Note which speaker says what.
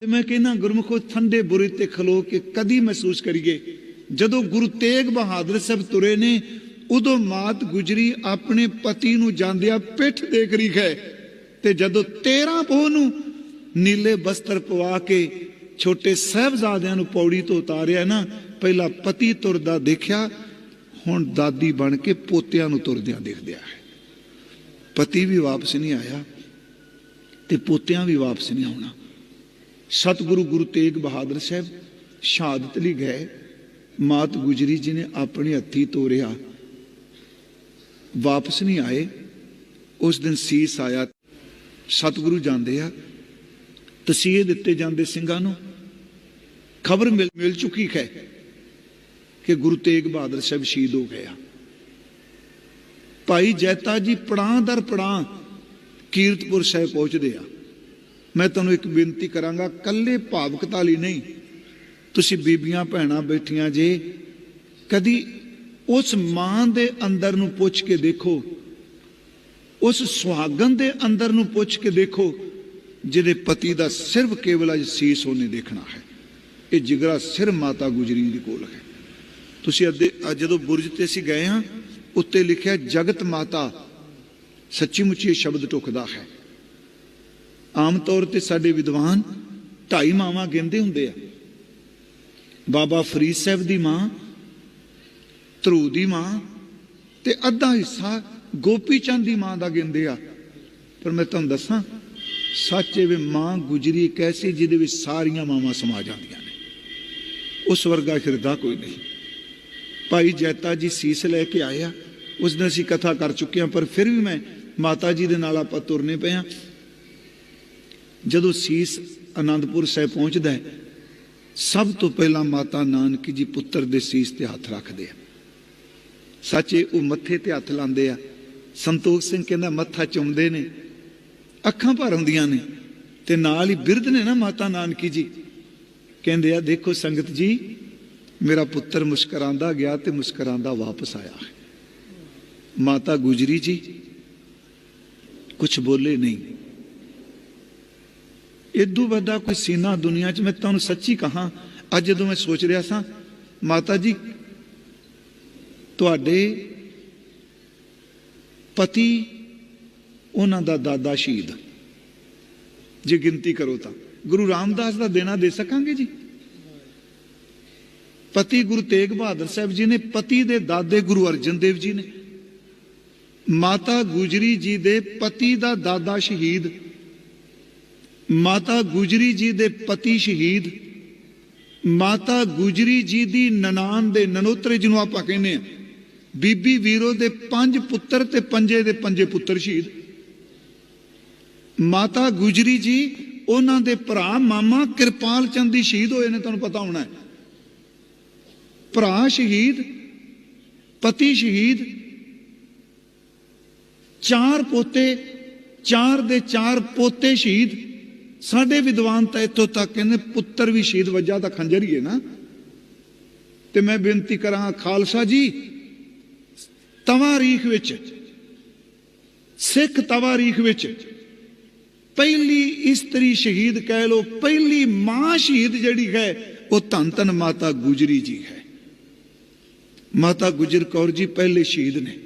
Speaker 1: ਤੇ ਮੈਂ ਕਹਿੰਦਾ, ਗੁਰਮੁਖੋ, ਠੰਡੇ ਬੁਰੇ ਤੇ ਖਲੋ ਕੇ ਕਦੀ ਮਹਿਸੂਸ ਕਰੀਏ? ਜਦੋਂ ਗੁਰੂ ਤੇਗ ਬਹਾਦਰ ਸਾਹਿਬ ਤੁਰੇ ਨੇ, ਉਦੋਂ ਮਾਤ ਗੁਜਰੀ ਆਪਣੇ ਪਤੀ ਨੂੰ ਜਾਂਦਿਆਂ ਪਿੱਠ ਦੇਖ ਰਹੀ ਹੈ। ਤੇ ਜਦੋਂ 13 ਪੋਹ ਨੂੰ ਨੀਲੇ ਬਸਤਰ ਪਵਾ ਕੇ ਛੋਟੇ ਸਹਿਬਜ਼ਾਦਿਆਂ ਨੂੰ ਪੌੜੀ ਤੋਂ ਉਤਾਰਿਆ ਨਾ, ਪਹਿਲਾਂ ਪਤੀ ਤੁਰਦਾ ਦੇਖਿਆ, ਹੁਣ ਦਾਦੀ ਬਣ ਕੇ ਪੋਤਿਆਂ ਨੂੰ ਤੁਰਦਿਆਂ ਦੇਖਦਿਆ ਹੈ। ਪਤੀ ਵੀ ਵਾਪਸ ਨਹੀਂ ਆਇਆ ਤੇ ਪੋਤਿਆਂ ਵੀ ਵਾਪਸ ਨਹੀਂ ਆਉਣਾ। ਸਤਿਗੁਰੂ ਗੁਰੂ ਤੇਗ ਬਹਾਦਰ ਸਾਹਿਬ ਸ਼ਹਾਦਤ ਲਈ ਗਏ। ਮਾਤ ਗੁਜਰੀ ਜੀ ਨੇ ਆਪਣੇ ਹੱਥੀ ਤੋਰਿਆ। ਵਾਪਸ ਨਹੀਂ ਆਏ। ਉਸ ਦਿਨ ਸੀਸ ਆਇਆ। ਸਤਿਗੁਰੂ ਜਾਂਦੇ ਆ। ਤਸੀਹੇ ਦਿੱਤੇ ਜਾਂਦੇ ਸਿੰਘਾਂ ਨੂੰ। ਖਬਰ ਮਿਲ ਮਿਲ ਚੁੱਕੀ ਹੈ ਕਿ ਗੁਰੂ ਤੇਗ ਬਹਾਦਰ ਸਾਹਿਬ ਸ਼ਹੀਦ ਹੋ ਗਏ ਆ। ਭਾਈ ਜੈਤਾ ਜੀ ਪੜਾਂ ਦਰ ਪੜਾਂ ਕੀਰਤਪੁਰ ਸਾਹਿਬ ਪਹੁੰਚਦੇ ਆ। ਮੈਂ ਤੁਹਾਨੂੰ ਇੱਕ ਬੇਨਤੀ ਕਰਾਂਗਾ, ਕੱਲੇ ਭਾਵਕਤਾ ਲਈ ਨਹੀਂ। ਤੁਸੀਂ ਬੀਬੀਆਂ ਭੈਣਾਂ ਬੈਠੀਆਂ ਜੇ, ਕਦੀ ਉਸ ਮਾਂ ਦੇ ਅੰਦਰ ਨੂੰ ਪੁੱਛ ਕੇ ਦੇਖੋ, ਉਸ ਸੁਹਾਗਣ ਦੇ ਅੰਦਰ ਨੂੰ ਪੁੱਛ ਕੇ ਦੇਖੋ, ਜਿਹਦੇ ਪਤੀ ਦਾ ਸਿਰਫ ਕੇਵਲ ਅਜ ਸੀਸ ਉਹਨੇ ਦੇਖਣਾ ਹੈ। ਇਹ ਜਿਗਰਾ ਸਿਰ ਮਾਤਾ ਗੁਜਰੀ ਦੇ ਕੋਲ ਹੈ। ਤੁਸੀਂ ਅੱਧੇ ਜਦੋਂ ਬੁਰਜ ਤੇ ਅਸੀਂ ਗਏ ਹਾਂ, ਉੱਤੇ ਲਿਖਿਆ ਜਗਤ ਮਾਤਾ, ਸੱਚੀ ਮੁੱਚੀ ਇਹ ਸ਼ਬਦ ਟੁਕਦਾ ਹੈ। ਆਮ ਤੌਰ ਤੇ ਸਾਡੇ ਵਿਦਵਾਨ ਢਾਈ ਮਾਵਾਂ ਗਿਣਦੇ ਹੁੰਦੇ ਆ। ਬਾਬਾ ਫਰੀਦ ਸਾਹਿਬ ਦੀ ਮਾਂ, ਧਰੂ ਦੀ ਮਾਂ ਤੇ ਅੱਧਾ ਹਿੱਸਾ ਗੋਪੀ ਚੰਦ ਦੀ ਮਾਂ ਦਾ ਗਿਣਦੇ ਆ। ਪਰ ਮੈਂ ਤੁਹਾਨੂੰ ਦੱਸਾਂ, ਸੱਚੇ ਵੀ ਮਾਂ ਗੁਜਰੀ ਇੱਕ ਐਸੀ ਜਿਹਦੇ ਵਿੱਚ ਸਾਰੀਆਂ ਮਾਵਾਂ ਸਮਾ ਜਾਂਦੀਆਂ ਨੇ। ਉਸ ਵਰਗਾ ਹਿਰਦਾ ਕੋਈ ਨਹੀਂ। ਭਾਈ ਜੈਤਾ ਜੀ ਸੀਸ ਲੈ ਕੇ ਆਏ ਆ। ਉਸ ਦਿਨ ਅਸੀਂ ਕਥਾ ਕਰ ਚੁੱਕੇ ਹਾਂ, ਪਰ ਫਿਰ ਵੀ ਮੈਂ ਮਾਤਾ ਜੀ ਦੇ ਨਾਲ ਆਪਾਂ ਤੁਰਨੇ ਪਏ ਹਾਂ। ਜਦੋਂ ਸੀਸ ਆਨੰਦਪੁਰ ਸਾਹਿਬ ਪਹੁੰਚਦਾ ਹੈ, ਸਭ ਤੋਂ ਪਹਿਲਾਂ ਮਾਤਾ ਨਾਨਕੀ ਜੀ ਪੁੱਤਰ ਦੇ ਸੀਸ ਤੇ ਹੱਥ ਰੱਖਦੇ ਆ। ਸੱਚੇ ਉਹ ਮੱਥੇ ਤੇ ਹੱਥ ਲਾਉਂਦੇ ਆ। ਸੰਤੋਖ ਸਿੰਘ ਕਹਿੰਦਾ, ਮੱਥਾ ਚੁੰਮਦੇ ਨੇ, ਅੱਖਾਂ ਭਰ ਆਉਂਦੀਆਂ ਨੇ, ਤੇ ਨਾਲ ਹੀ ਬਿਰਧ ਨੇ ਨਾ ਮਾਤਾ ਨਾਨਕੀ ਜੀ। ਕਹਿੰਦੇ ਆ, ਦੇਖੋ ਸੰਗਤ ਜੀ, ਮੇਰਾ ਪੁੱਤਰ ਮੁਸਕਰਾਂਦਾ ਗਿਆ ਤੇ ਮੁਸਕਰਾਂਦਾ ਵਾਪਸ ਆਇਆ ਮਾਤਾ ਗੁਜਰੀ ਜੀ ਕੁਝ ਬੋਲੇ ਨਹੀਂ। ਇਦੋਂ ਵੱਡਾ ਕੋਈ ਸੀਨਾ ਦੁਨੀਆ 'ਚ ਮੈਂ ਤੁਹਾਨੂੰ ਸੱਚੀ ਕਹਾਂ, ਅੱਜ ਜਦੋਂ ਮੈਂ ਸੋਚ ਰਿਹਾ ਸਾਂ, ਮਾਤਾ ਜੀ, ਤੁਹਾਡੇ ਪਤੀ ਉਹਨਾਂ ਦਾ ਦਾਦਾ ਸ਼ਹੀਦ। ਜੇ ਗਿਣਤੀ ਕਰੋ ਤਾਂ। ਗੁਰੂ ਰਾਮਦਾਸ ਦਾ ਦੇਣਾ ਦੇ ਸਕਾਂਗੇ ਜੀ? ਪਤੀ ਗੁਰੂ ਤੇਗ ਬਹਾਦਰ ਸਾਹਿਬ ਜੀ ਨੇ, ਪਤੀ ਦੇ ਦਾਦੇ ਗੁਰੂ ਅਰਜਨ ਦੇਵ ਜੀ ਨੇ। ਮਾਤਾ ਗੁਜਰੀ ਜੀ ਦੇ ਪਤੀ ਦਾ ਦਾਦਾ ਸ਼ਹੀਦ। ਮਾਤਾ ਗੁਜਰੀ ਜੀ ਦੇ ਪਤੀ ਸ਼ਹੀਦ, ਮਾਤਾ ਗੁਜਰੀ ਜੀ ਦੀ ਨਨਾਨ ਦੇ ਨਨੋਤਰੇ ਜਿਹਨੂੰ ਆਪਾਂ ਕਹਿੰਦੇ ਆ ਬੀਬੀ ਵੀਰੋ ਦੇ ਪੰਜ ਪੁੱਤਰ ਤੇ ਪੰਜੇ ਦੇ ਪੰਜੇ ਪੁੱਤਰ ਸ਼ਹੀਦ। ਮਾਤਾ ਗੁਜਰੀ ਜੀ, ਉਹਨਾਂ ਦੇ ਭਰਾ ਮਾਮਾ ਕਿਰਪਾਲ ਚੰਦ ਦੀ ਸ਼ਹੀਦ ਹੋਏ ਨੇ, ਤੁਹਾਨੂੰ ਪਤਾ ਹੋਣਾ ਹੈ। ਭਰਾ ਸ਼ਹੀਦ, ਪਤੀ ਸ਼ਹੀਦ, ਚਾਰ ਪੋਤੇ, ਚਾਰ ਦੇ ਚਾਰ ਪੋਤੇ ਸ਼ਹੀਦ ਸਾਡੇ ਵਿਦਵਾਨ ਤਾਂ ਇੱਥੋਂ ਤੱਕ ਕਹਿੰਦੇ ਪੁੱਤਰ ਵੀ ਸ਼ਹੀਦ ਵੱਜਾ ਦਾ ਖੰਜਰ ਹੀ ਹੈ ਨਾ। ਤੇ ਮੈਂ ਬੇਨਤੀ ਕਰਾਂ, ਖਾਲਸਾ ਜੀ ਤਵਾਰੀਖ ਵਿੱਚ, ਸਿੱਖ ਤਵਾਰੀਖ ਵਿੱਚ, ਪਹਿਲੀ ਇਸਤਰੀ ਸ਼ਹੀਦ ਕਹਿ ਲੋ ਪਹਿਲੀ ਮਾਂ ਸ਼ਹੀਦ ਜਿਹੜੀ ਹੈ, ਉਹ ਧੰਨ ਧੰਨ ਮਾਤਾ ਗੁਜਰੀ ਜੀ ਹੈ। ਮਾਤਾ ਗੁਜਰ ਕੌਰ ਜੀ ਪਹਿਲੇ ਸ਼ਹੀਦ ਨੇ।